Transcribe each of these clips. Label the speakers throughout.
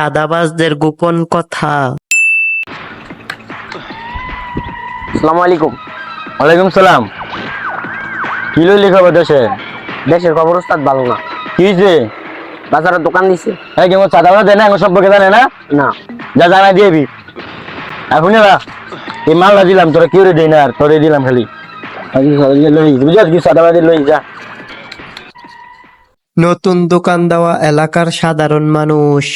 Speaker 1: চাঁদাবাজদের গোপন কথা।
Speaker 2: আসসালামু আলাইকুম
Speaker 3: ওয়ালাইকুম সালাম। কি লইলি খবর দেশে?
Speaker 2: দেশের খবর উস্তাদ ভালো না।
Speaker 3: কি হয়েছে
Speaker 2: বাজারে দোকান দিছে।
Speaker 3: হ্যাঁ কেমন চাঁদা দেয় না? আমার সম্পর্কে জানে না?
Speaker 2: না।
Speaker 3: যা জানাই দিবি এখন না এই মালটা দিলাম তোরা কেউ দেই না আর তোরে দিলাম খালি।
Speaker 1: নতুন দোকান দেওয়া এলাকার সাধারণ মানুষ।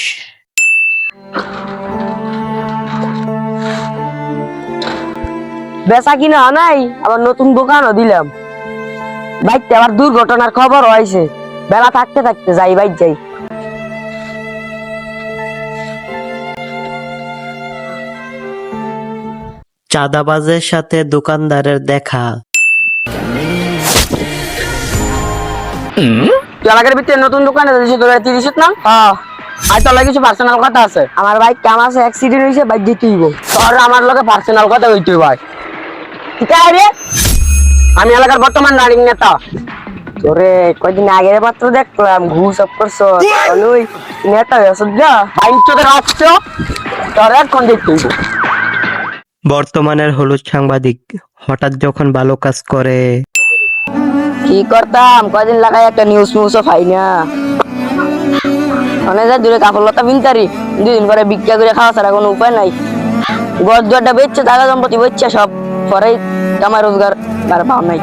Speaker 2: বেচা কিনা হয় নাই আবার নতুন দোকানও দিলাম। বাইতে আবার দুর্ঘটনার খবর হয়েছে। বেলা থাকতে থাকতে যাই বাইক যাই।
Speaker 1: চাঁদাবাজের সাথে দোকানদারের দেখা।
Speaker 2: এলাকার ভিতরে নতুন দোকানে দিয়েছিস তোর তিরিশ না? হ্যাঁ। আর তোর লাগে কিছু পার্সোনাল কথা আছে? আমার বাইক কাম আছে অ্যাক্সিডেন্ট হয়েছে বাইক দিতে হইব। তোর আমার লগে পার্সোনাল কথা হইতে ভাই রে আমি এলাকার বর্তমান রানিং নেতা। তোরে কয়দিন আগে মাত্র দেখলাম ঘুষ অফ করছ। ওই নেতা হয়েছ যা। বাইক চোখে রাখছ তোর এখন দেখতে
Speaker 1: বর্তমানের হলুদ সাংবাদিক হঠাৎ যখন ভালো কাজ করে।
Speaker 2: কি করতাম? কয়দিন লাগাই একটা নিউজ নিউজও পাই না। অনেক যা দূরে কাপড় লতা বিনতারি। দুদিন পরে বিক্রিয়া করে খাওয়া ছাড়া কোনো উপায় নাই। গড় দুয়ারটা বেচছে জায়গা সম্পত্তি বেচছে সব। পরে কামাই রোজগার পাও নাই।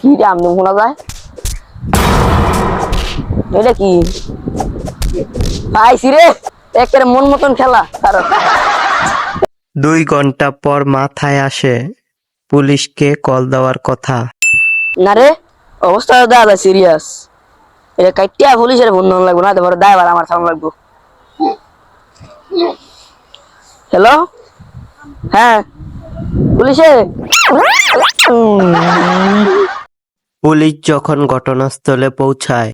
Speaker 2: কি শোনা যায়? এটা কি? পাইছি রে একের মন মতন খেলা কারণ
Speaker 1: দুই ঘণ্টা পর মাথায় আসে পুলিশকে কল দেওয়ার কথা।
Speaker 2: না রে অবস্থা দাদা সিরিয়াস এটা কাইটিয়া পুলিশের বন্ধন লাগবে না তারপরে দায়বার আমার সামনে লাগবো। হ্যালো হ্যাঁ। পুলিশে?
Speaker 1: পুলিশ যখন ঘটনাস্থলে পৌঁছায়।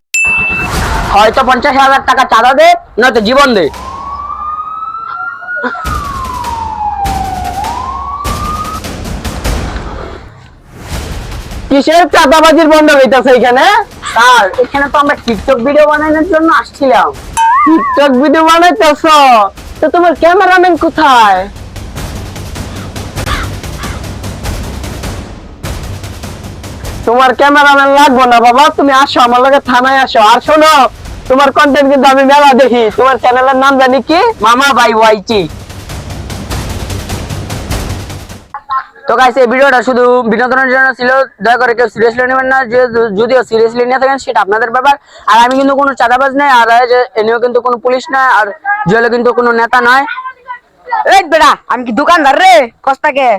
Speaker 2: হয়তো পঞ্চাশ হাজার টাকা চাঁদা দে নয়তো জীবন দে। কিসের চাঁদাবাজির বন্ধ হইতাছে এখানে? স্যার এখানে তো আমরা টিকটক ভিডিও বানানোর জন্য আসছিলাম। টিকটক ভিডিও বানাইতেছ? তো তোমার ক্যামেরাম্যান কোথায়? তোমার ক্যামেরাম্যান লাগবো না বাবা, তুমি আসো, আমার লগে থানায় আসো। আর শোনো, তোমার কন্টেন্ট কিন্তু আমি মেলা দেখি। তোমার চ্যানেলের নাম জানি কি? মামা বাই ওয়াইটি তো গাইস এই ভিডিওটা শুধু বিনোদনের জন্য ছিল। দয়া করে কেউ সিরিয়াসলি নেবেন না। যে যদিও সিরিয়াসলি নিয়ে থাকেন, সেটা আপনাদের ব্যাপার। আর আমি কিন্তু কোনো চাঁদাবাজ নাই আর এনেও কিন্তু কোনো পুলিশ নয়, আর জেলে কিন্তু কোনো নেতা নয়। এই বেড়া, আমি কি দোকানদার রে? কস্তাকে?